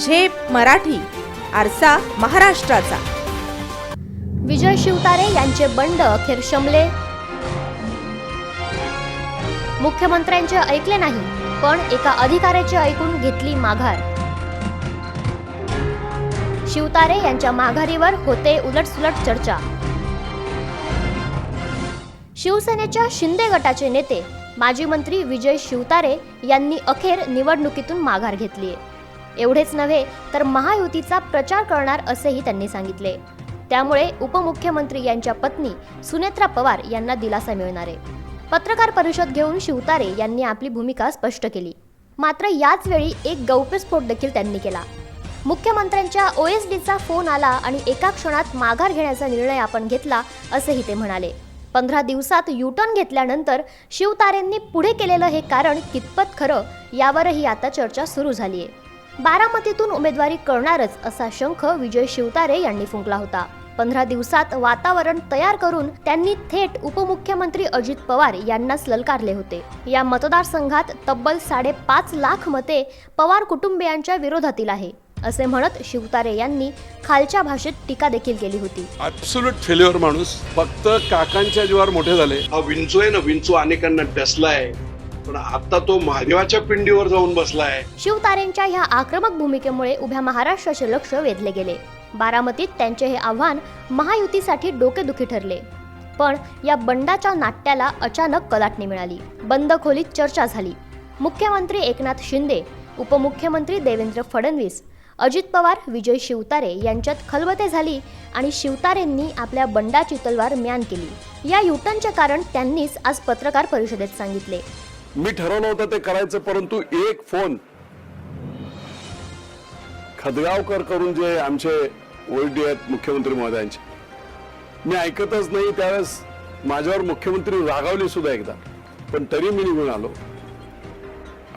झेप मराठी आरसा महाराष्ट्राचा. विजय शिवतारे यांचे बंड अखेर शमले. मुख्यमंत्र्यांचे ऐकले नाही पण एका अधिकाऱ्याचे ऐकून घेतली माघार. शिवतारे यांच्या माघारीवर होते उलटसुलट चर्चा. शिवसेनेच्या शिंदे गटाचे नेते माजी मंत्री विजय शिवतारे यांनी अखेर निवडणुकीतून माघार घेतली आहे एवढेच नव्हे तर महायुतीचा प्रचार करणार असेही त्यांनी सांगितले. त्यामुळे उपमुख्यमंत्री यांच्या पत्नी सुनेत्रा पवार यांना दिलासा मिळणार आहे. पत्रकार परिषद घेऊन शिवतारे यांनी आपली भूमिका स्पष्ट केली. मात्र याच वेळी एक गौप्यस्फोट देखील त्यांनी केला. मुख्यमंत्र्यांच्या ओ एस डीचा फोन आला आणि एका क्षणात माघार घेण्याचा निर्णय आपण घेतला असेही ते म्हणाले. पंधरा दिवसात युटर्न घेतल्यानंतर शिवतारेंनी पुढे केलेलं हे कारण कितपत खरं यावरही आता चर्चा सुरू झाली आहे बारामतीतून उमेदवारी करणारच असा शंख विजय शिवतारे यांनी फुंकला होता. पंधरा दिवसात वातावरण तयार करून त्यांनी थेट उपमुख्यमंत्री अजित पवार यांनाच ललकारले होते. या मतदारसंघात तब्बल साडेपाच लाख मते पवार कुटुंबियांच्या विरोधातील आहे असे म्हणत शिवतारे यांनी खालच्या भाषेत टीका देखील केली होती. ॲब्सोल्यूट फेल्युअर माणूस. फक्त काकांच्या जीवावर मोठे झाले. हा विंचू आहे ना विंचू अनेकांना डसलाय. पण आता तो महादेवाच्या पिंडीवर जाऊन बसलाय. शिवतारेंच्या ह्या आक्रमक भूमिकेमुळे उभ्या महाराष्ट्राचे लक्ष वेधले गेले. बारामतीत त्यांचे हे आव्हान महायुतीसाठी डोकेदुखी ठरले. पण या बंडाच्या नाट्याला अचानक कलाटणी मिळाली. बंद खोलीत चर्चा झाली. मुख्यमंत्री एकनाथ शिंदे उपमुख्यमंत्री देवेंद्र फडणवीस अजित पवार विजय शिवतारे यांच्यात खलबते झाली आणि शिवतारेंनी आपल्या बंडाची तलवार म्यान केली. या युटर्नचे कारण त्यांनीच आज पत्रकार परिषदेत सांगितले. मी ठरवलं होतं ते करायचं परंतु एक फोन खदगावकर करून जे आमचे ओळडी आहेत मुख्यमंत्री महोदयांचे. मी ऐकतच नाही त्यावेळेस माझ्यावर मुख्यमंत्री रागावले सुद्धा एकदा. पण तरी मी निघून आलो.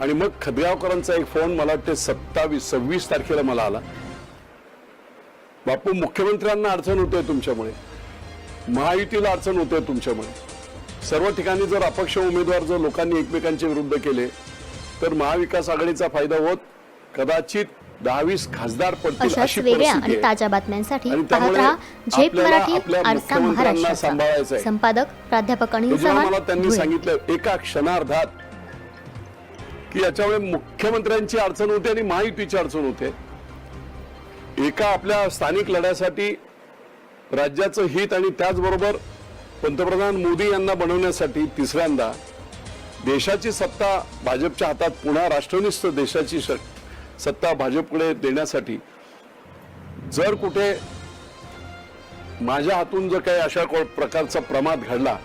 आणि मग खदगावकरांचा एक फोन मला वाटते सत्तावीस सव्वीस तारखेला मला आला. बापू मुख्यमंत्र्यांना अडचण होते तुमच्यामुळे. महायुतीला अडचण होते तुमच्यामुळे. सर्व ठिकाणी जर अपक्ष उमेदवार जर लोकांनी एकमेकांच्या विरुद्ध केले तर महाविकास आघाडीचा फायदा होत कदाचित दहावीस खासदार पडतील अशी वेगळ्या आणि. ताज्या बातम्यांसाठी पाहत रहा झेप मराठी आरसा. संपादक प्राध्यापक अनिल चव्हाण त्यांनी. सांगितलं एका क्षणार्धात की याच्यामुळे मुख्यमंत्र्यांची अडचण होते आणि महायुतीची अडचण होते एका आपल्या स्थानिक लढ्यासाठी राज्याचं हित आणि त्याचबरोबर पंतप्रधान मोदी यांना बनवण्यासाठी तिसऱ्यांदा देशाची सत्ता भाजपच्या हातात पुन्हा राष्ट्रनिष्ठ देशाची श- सत्ता भाजपकडे देण्यासाठी जर कुठे माझ्या हातून जर काही अशा को- प्रकारचा प्रमाद घडला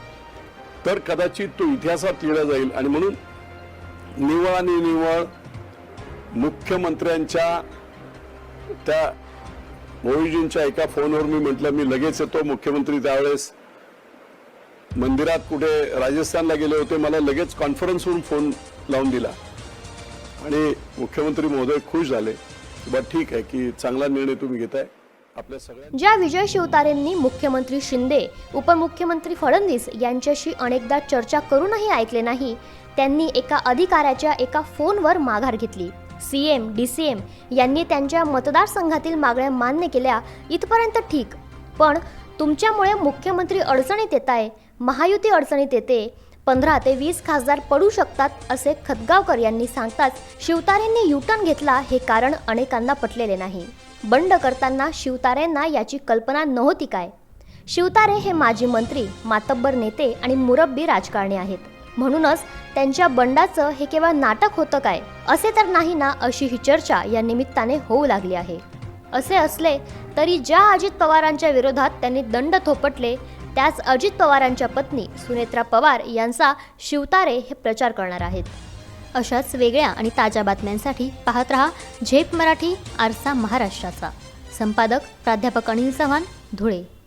तर कदाचित तो इतिहासात लिहिला जाईल. आणि म्हणून निवळ आणि निवळ मुख्यमंत्र्यांच्या त्या मोहिजींच्या एका फोनवर मी म्हटलं मी लगेच येतो मुख्यमंत्री त्यावेळेस. मंदिरात कुठे राजस्थानला गेले होते मला लगेच कॉन्फरन्सवरून फोन लावून दिला. आणि मुख्यमंत्री महोदय खुश झाले. बट ठीक आहे की चांगला निर्णय तुम्ही घेताय. आपल्या सगळ्या ज्या विजय शिवतारेंनी मुख्यमंत्री शिंदे उपमुख्यमंत्री फडणवीस यांच्याशी अनेकदा चर्चा करूनही ऐकले नाही त्यांनी एका अधिकाऱ्याच्या एका फोनवर माघार घेतली. C M D C M यांनी त्यांच्या मतदारसंघातील मागण्या मान्य केल्या इथपर्यंत ठीक. पण तुमच्यामुळे मुख्यमंत्री अडचणीत येत आहे महायुती अडचणीत येते. पंधरा ते वीस खासदार पडू शकतात असे खतगावकर यांनी सांगताच शिवतारेंनी युटर्न घेतला हे कारण अनेकांना पटलेले नाही. बंड करताना शिवतारेंना याची कल्पना नव्हती काय? शिवतारे हे माजी मंत्री मातब्बर नेते आणि मुरब्बी राजकारणी आहेत. म्हणूनच त्यांच्या बंडाचं हे केवळ नाटक होतं काय? असे तर नाही ना अशी ही चर्चा या निमित्ताने होऊ लागली आहे. असे असले तरी ज्या अजित पवारांच्या विरोधात त्यांनी दंड थोपटले त्याच अजित पवारांच्या पत्नी सुनेत्रा पवार यांचा शिवतारे हे प्रचार करणार आहेत. अशाच वेगळ्या आणि ताज्या बातम्यांसाठी पाहत रहा झेप मराठी आरसा महाराष्ट्राचा. संपादक प्राध्यापक अनिल चव्हाण धुळे.